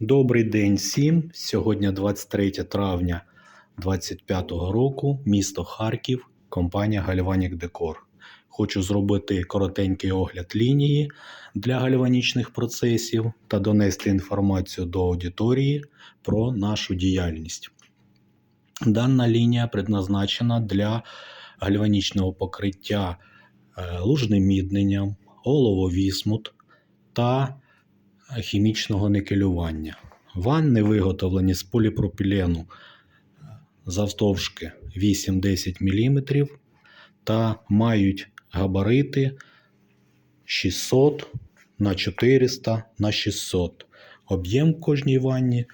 Добрий день всім. Сьогодні 23 травня 2025 року, місто Харків, компанія Гальванік Декор. Хочу зробити коротенький огляд лінії для гальванічних процесів та донести інформацію до аудиторії про нашу діяльність. Дана лінія предназначена для гальванічного покриття е, лужним мідненням, олово-вісмут та хімічного никелювання. Ванни виготовлені з поліпропілену завстовшки 8-10 мм та мають габарити 600 на 400 на 600. Об'єм кожній ванні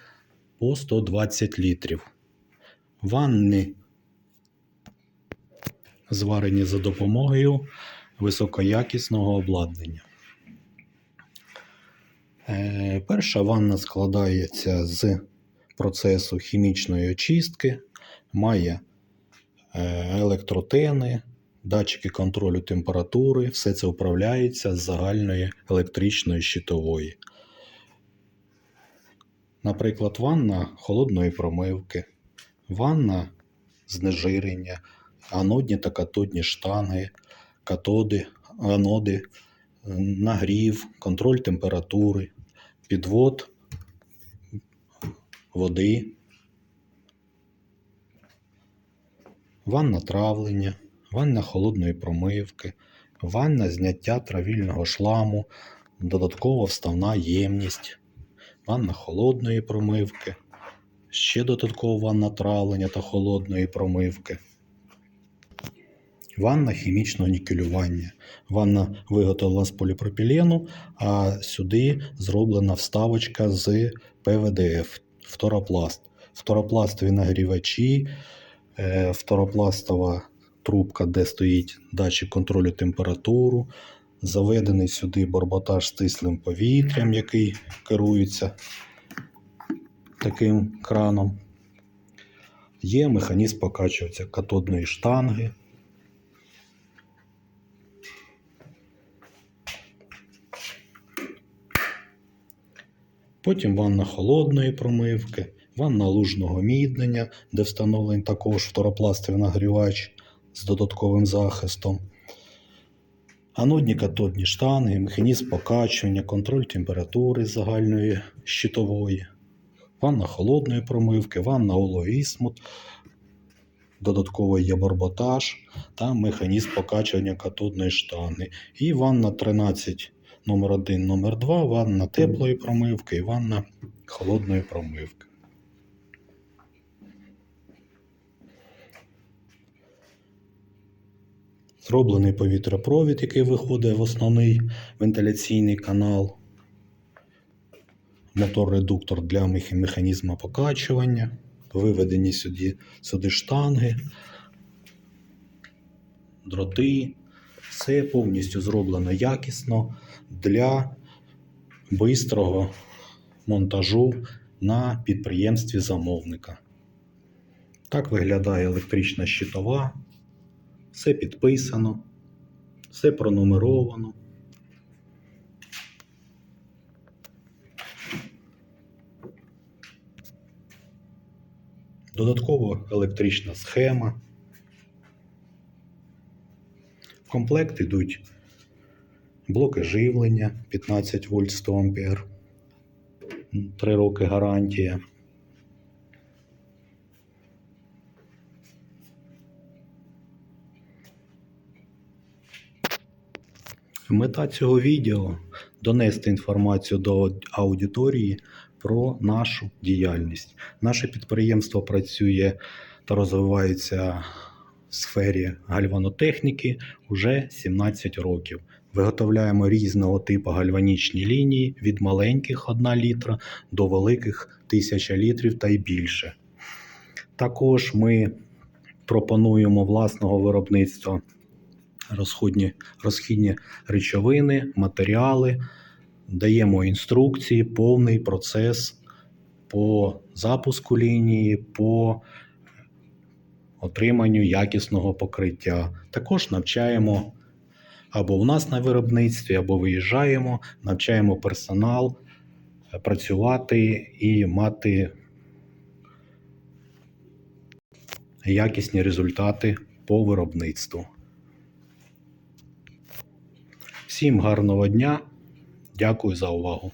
по 120 літрів. Ванни зварені за допомогою високоякісного обладнання. Е, Перша ванна складається з процесу хімічної очистки, має е, електротени, датчики контролю температури, все це управляється з загальної електричної щитової. Наприклад, ванна холодної промивки, ванна знежирення, анодні та катодні штанги, катоди, аноди, е, нагрів, контроль температури, підвод води, ванна травлення, ванна холодної промивки, ванна зняття травільного шламу, додаткова вставна ємність, ванна холодної промивки, ще додаткова ванна травлення та холодної промивки. Ванна хімічного нікелювання. Ванна виготовлена з поліпропілену, а сюди зроблена вставочка з ПВДФ фторопласт. Фторопластові нагрівачі, е, фторопластова трубка, де стоїть датчик контролю температуру. Заведений сюди борботаж з тислим повітрям, який керується таким краном. Є механізм покачувача катодної штанги. Потім ванна холодної промивки, ванна лужного міднення, де встановлений також фторопластовий нагрівач з додатковим захистом. Анодні катодні штанги, механізм покачування, контроль температури загальної щитової, ванна холодної промивки, ванна олоїсмут, додатково є борботаж та механізм покачування катодної штанги. І ванна 13 номер 1, номер 2, ванна теплої промивки і ванна холодної промивки. Зроблений повітропровід, який виходить в основний вентиляційний канал. Мотор-редуктор для механізму покачування. Виведені сюди, сюди штанги, дроти. Все повністю зроблено якісно для бистрого монтажу на підприємстві замовника. Так виглядає електрична щитова. Все підписано, все пронумеровано. Додатково електрична схема. В комплект йдуть блоки живлення 15 вольт 100 ампер. 3 роки гарантія. Мета цього відео донести інформацію до аудиторії про нашу діяльність. Наше підприємство працює та розвивається в сфері гальванотехніки вже 17 років. Виготовляємо різного типу гальванічні лінії від маленьких 1 літра до великих 1000 літрів та й більше. Також ми пропонуємо власного виробництва розходні, розхідні речовини, матеріали, даємо інструкції, повний процес по запуску лінії, по отриманню якісного покриття. Також навчаємо або в нас на виробництві, або виїжджаємо, навчаємо персонал е, працювати і мати якісні результати по виробництву. Всім гарного дня. Дякую за увагу.